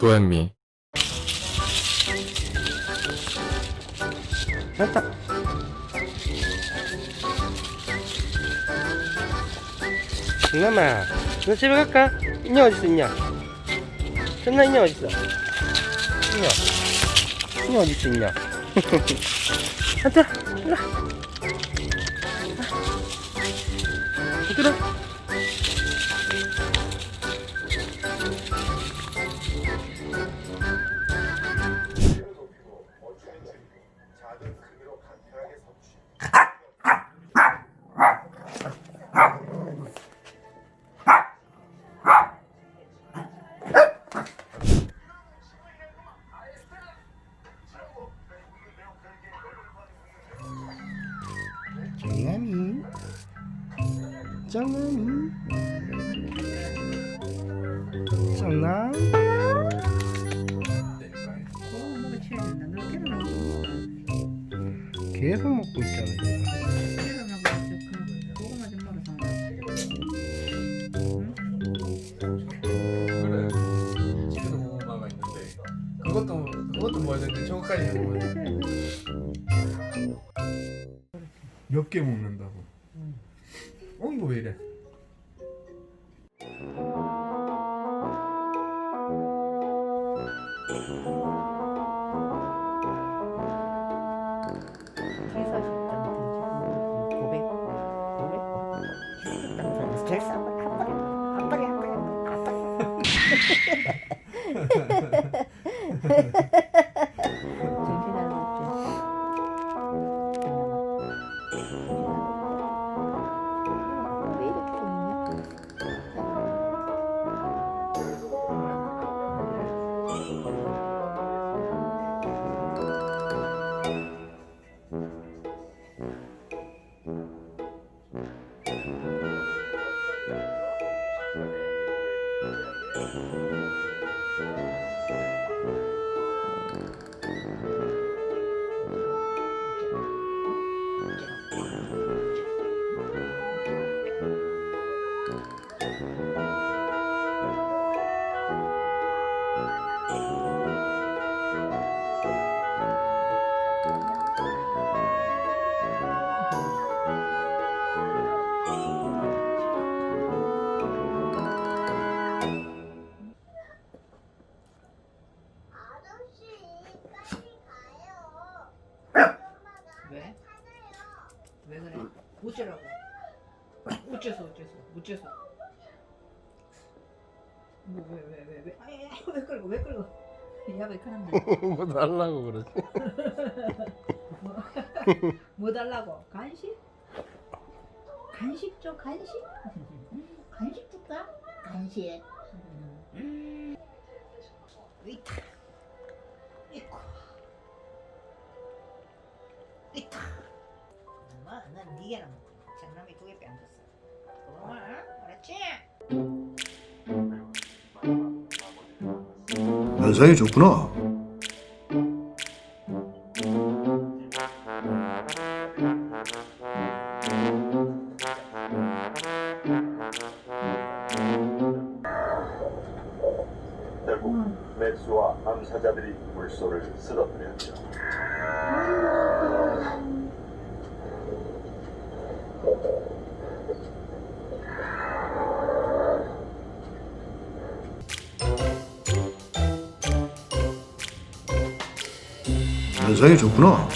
도현미. 이놈아, 너 집에 갈까? 인형 어딨어, 인형? 전나 인형 어딨어? 인형. 인형 어딨어, 인형? 앉아, 일로 와. 들어. 너 계란하고 먹어. 계속 먹고 있잖아 있는데. 그것도 그것도 먹어야 되는데 저거까지 먹어야 돼. 몇 개 먹는다고? 어 이거 왜 이래? 고백. 제일 싸고 한 번에 한 번에 한 번에 한 번에. 아 어쩌라고? 어째서 어째서 어째서? 뭐 왜 왜 왜 왜? 아이 왜 끌고 왜 끌고? 야왜 그런다? 뭐 달라고 그러지? 뭐 달라고? 간식? 간식 줘 간식? 간식 줄까? 간식. 음. 이타. 이코. 이타. 엄마, 난 니게나 먹고 장남이 두개 빼앗겼어. 어, 알았지? 면상이 좋구나. 결국 맥스와 암사자들이 물소를 쓰러뜨렸죠. 면상이 좋구나.